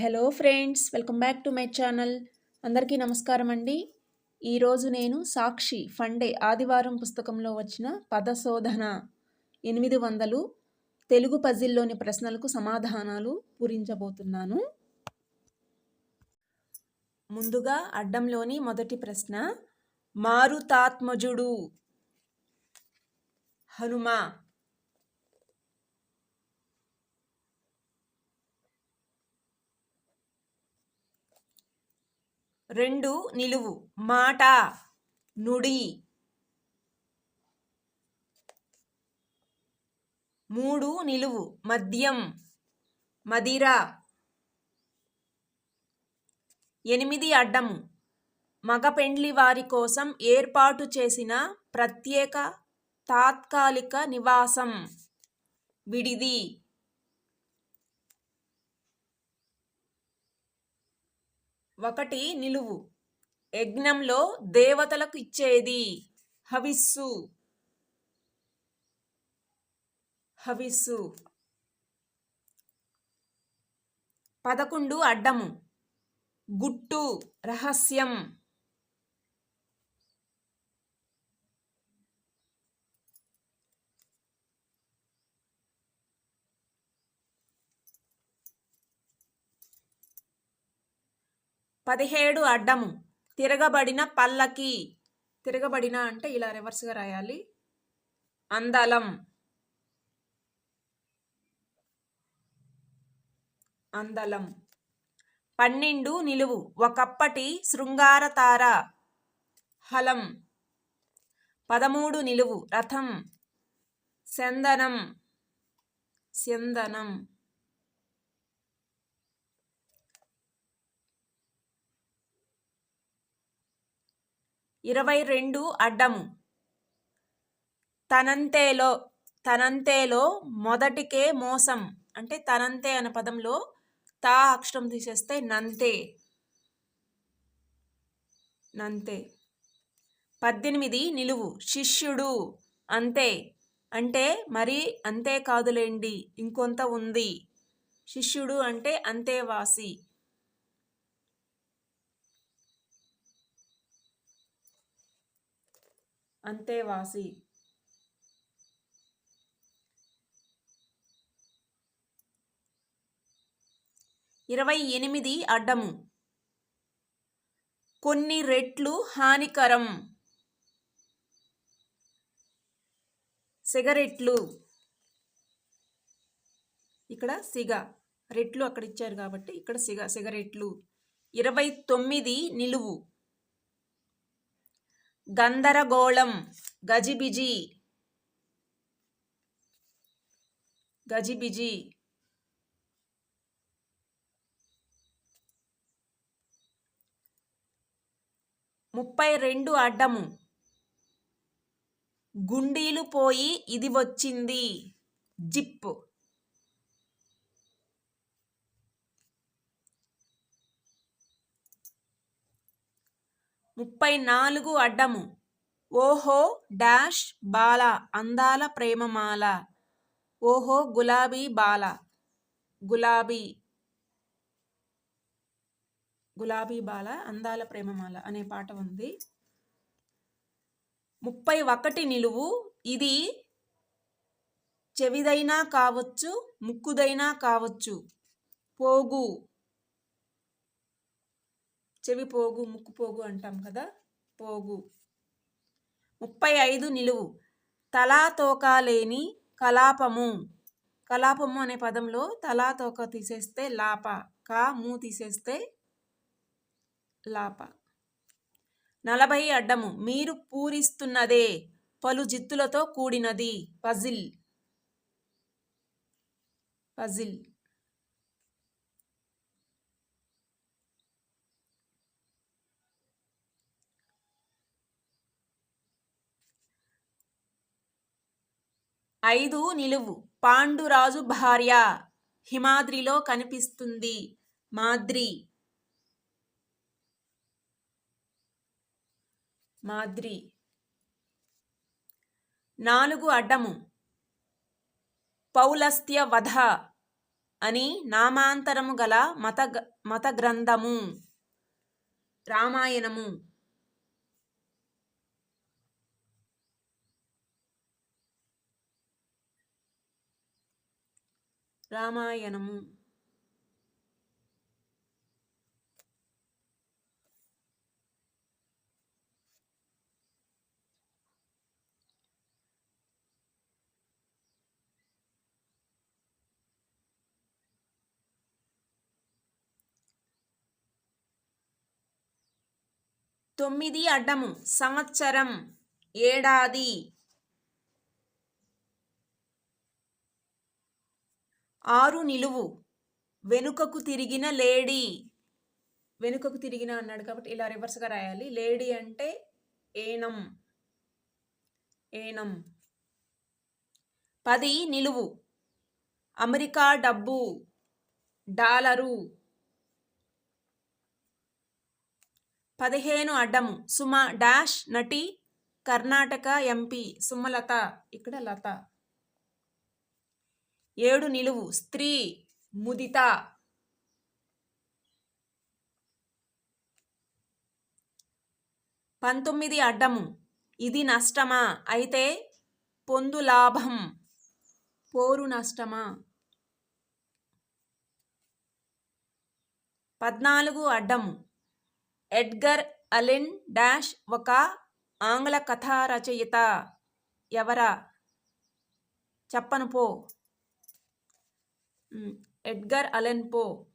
Hello friends welcome back to my channel. అందరికీ నమస్కారం అండి. ఈరోజు నేను సాక్షి ఫండే ఆదివారం పుస్తకంలో వచ్చిన పదశోధన ఎనిమిది వందలు తెలుగు పజిల్లోని ప్రశ్నలకు సమాధానాలు పూరించబోతున్నాను. ముందుగా అడ్డంలోని మొదటి ప్రశ్న మారుతాత్మజుడు హనుమ. రెండు నిలువు. మాట నుడి. మూడు నిలువు. మద్యం మదిర. ఎనిమిది అడ్డము. మగ పెండ్లి వారి కోసం ఏర్పాటు చేసిన ప్రత్యేక తాత్కాలిక నివాసం. విడిది. ఒకటి నిలువు. యజ్ఞంలో దేవతలకు ఇచ్చేది హవిస్సు. హవిస్సు. పదకొండు అడ్డము. గుట్టు రహస్యం. పదిహేడు అడ్డము. తిరగబడిన పల్లకి. తిరగబడిన అంటే ఇలా రివర్స్గా రాయాలి. అందలం. అందలం. పన్నెండు నిలువు. ఒకప్పటి శృంగారతార. హలం. పదమూడు నిలువు. రథం. చందనం చందనం ఇరవై రెండు అడ్డము తనంతేలో తనంతేలో మొదటికే మోసం. అంటే తనంతే అనే పదంలో తా అక్షరం తీసేస్తే నంతే. నంతే. పద్దెనిమిది నిలువు. శిష్యుడు అంతే. అంటే మరి అంతే కాదులేండి ఇంకొంత ఉంది. శిష్యుడు అంటే అంతేవాసి. అంతేవాసి ఇరవై ఎనిమిది అడ్డము. కొన్ని రెట్లు హానికరం. సిగరెట్లు. ఇక్కడ సిగ. రెట్లు అక్కడ ఇచ్చారు కాబట్టి ఇక్కడ సిగ సిగరెట్లు. ఇరవై తొమ్మిది నిలువు. గందరగోళం గజిబిజి గజిబిజి. ముప్పై రెండు అడ్డము. గుండీలు పోయి ఇది వచ్చింది. జిప్. ముప్పై నాలుగు అడ్డము. ఓహో డాష్ బాల అందాల ప్రేమమాల. ఓహో గులాబీ బాల. గులాబీ. గులాబీ బాల అందాల ప్రేమమాల అనే పాట ఉంది. ముప్పై ఒకటి నిలువు. ఇది చెవిదైనా కావచ్చు ముక్కుదైనా కావచ్చు. పోగు. చెవి పోగు ముక్కు పోగు అంటాం కదా? పోగు. ముప్పై ఐదు నిలువు. తలాతోక లేని కలాపము. కలాపము అనే పదంలో తలాతోక తీసేస్తే లాప కా ము తీసేస్తే లాప. నలభై అడ్డము. మీరు పూరిస్తున్నదే పలు జిత్తులతో కూడినది. పజిల్. పజిల్. ఐదు నిలువు. పాండురాజు భార్య హిమాద్రిలో కనిపిస్తుంది. మాద్రి. మాద్రి. నాలుగు అడ్డము. పౌలస్త్య వధ అని నామాంతరము గల మత మత గ్రంథము. రామాయణము. రామాయణము. తొమ్మిది అడ్డము సంవత్సరం ఏడాది. ఆరు నిలువు. వెనుకకు తిరిగిన లేడీ. వెనుకకు తిరిగిన అన్నాడు కాబట్టి ఇలా రివర్స్గా రాయాలి. లేడీ అంటే ఏనం. ఏనం. పది నిలువు. అమెరికా డబ్బు. డాలరు. పదిహేను అడ్డము. సుమ డాష్ నటి కర్ణాటక ఎంపీ సుమలత. ఇక్కడ లత. ఏడు నిలువు. స్త్రీ ముదిత. పంతొమ్మిది అడ్డము. ఇది నష్టమా? అయితే పొందు లాభం. పోరు నష్టమా? పద్నాలుగు అడ్డము. ఎడ్గర్ అలెన్ డాష్ ఒక ఆంగ్ల కథా రచయిత ఎవరా? చెప్పను పో. ఎడ్గర్ అలెన్ పో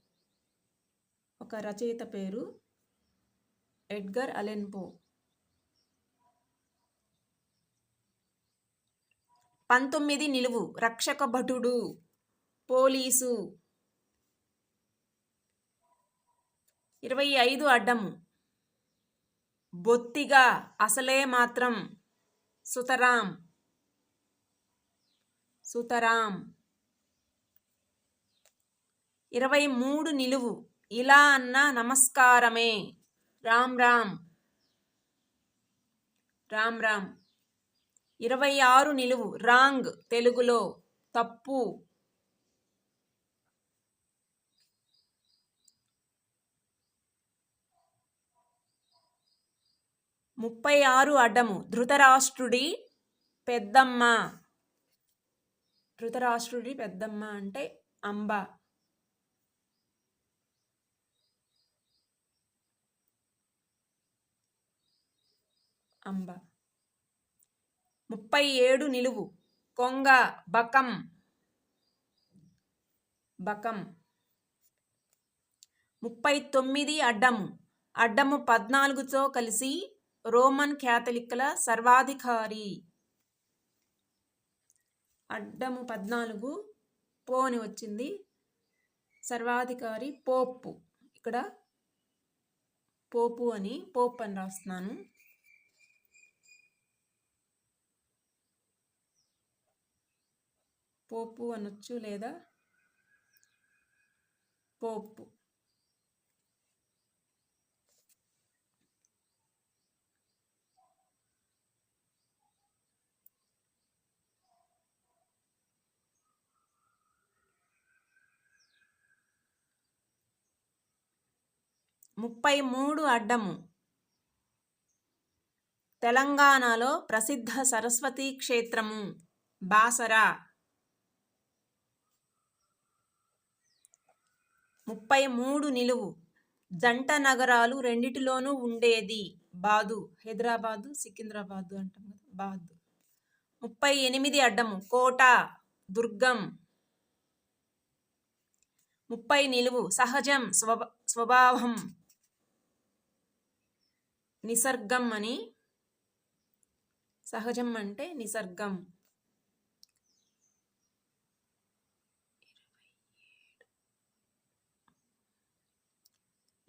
ఒక రచయిత పేరు. ఎడ్గర్ అలెన్ పో. పంతొమ్మిది నిలువు. రక్షక భటుడు. పోలీసు. ఇరవై ఐదు అడ్డము బొత్తిగా. అసలే మాత్రం సుతరాం. సుతరాం. ఇరవై మూడు నిలువు. ఇలా అన్న నమస్కారమే. రామ్ రామ్. రామ్ రామ్. ఇరవై ఆరు నిలువు. రాంగ్. తెలుగులో తప్పు. ముప్పై ఆరు అడ్డము. ధృతరాష్ట్రుడి పెద్దమ్మ. ధృతరాష్ట్రుడి పెద్దమ్మ అంటే అంబ. అంబ. ముప్పై ఏడు నిలువు. కొంగ బకం. బకం. ముప్పై తొమ్మిది అడ్డము. అడ్డము పద్నాలుగుతో కలిసి రోమన్ క్యాథలిక్ల సర్వాధికారి. అడ్డము పద్నాలుగు. పో అని వచ్చింది. సర్వాధికారి పోపు. ఇక్కడ పోపు అని పోప్ అని రాస్తున్నాను. పోపు అనొచ్చు లేదా? పోపు. ముప్పై మూడు అడ్డము. తెలంగాణలో ప్రసిద్ధ సరస్వతీ క్షేత్రము బాసరా. ముప్పై మూడు నిలువు. జంట నగరాలు రెండిటిలోనూ ఉండేది. బాదు హైదరాబాదు సికింద్రాబాదు అంటాం కదా బాదు. ముప్పై ఎనిమిది అడ్డము కోట దుర్గం. ముప్పై నిలువు సహజం స్వభావం. నిసర్గం అని సహజం అంటే నిసర్గం.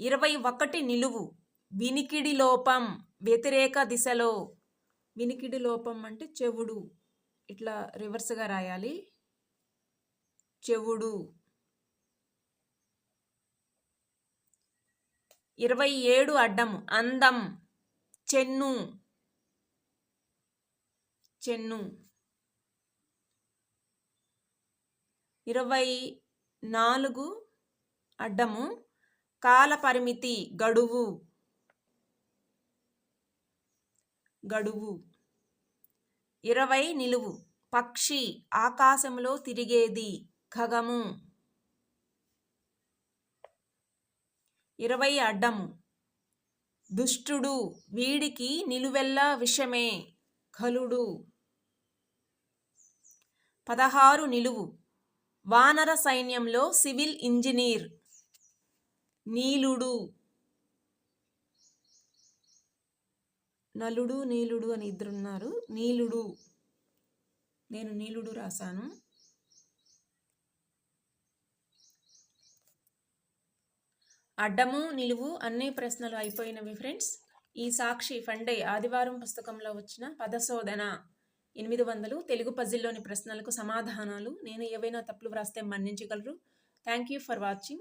ఇరవై ఒకటి నిలువు. వినికిడి లోపం వ్యతిరేక దిశలో. వినికిడి లోపం అంటే చెవుడు. ఇట్లా రివర్స్గా రాయాలి. చెవుడు. ఇరవై ఏడు అడ్డము అందం. చెన్ను. చెన్ను. ఇరవై నాలుగు అడ్డము. కాలపరిమితి గడువు. గడువు. ఇరవై నిలువు. పక్షి ఆకాశంలో తిరిగేది ఖగము. ఇరవై అడ్డము దుష్టుడు వీడికి నిలువెల్లా విషమే ఖలుడు పదహారు నిలువు. వానర సైన్యంలో సివిల్ ఇంజనీర్. నీలుడు. నలుడు నీలుడు అని ఇద్దరున్నారు. నీలుడు. నేను నీలుడు రాశాను. అడ్డము నిలువు అన్ని ప్రశ్నలు అయిపోయినవి ఫ్రెండ్స్. ఈ సాక్షి ఫండే ఆదివారం పుస్తకంలో వచ్చిన పదశోధన ఎనిమిది వందలు. తెలుగు పజిల్లోని ప్రశ్నలకు సమాధానాలు. నేను ఏవైనా తప్పులు వ్రాస్తే మన్నించగలరు. Thank you for watching.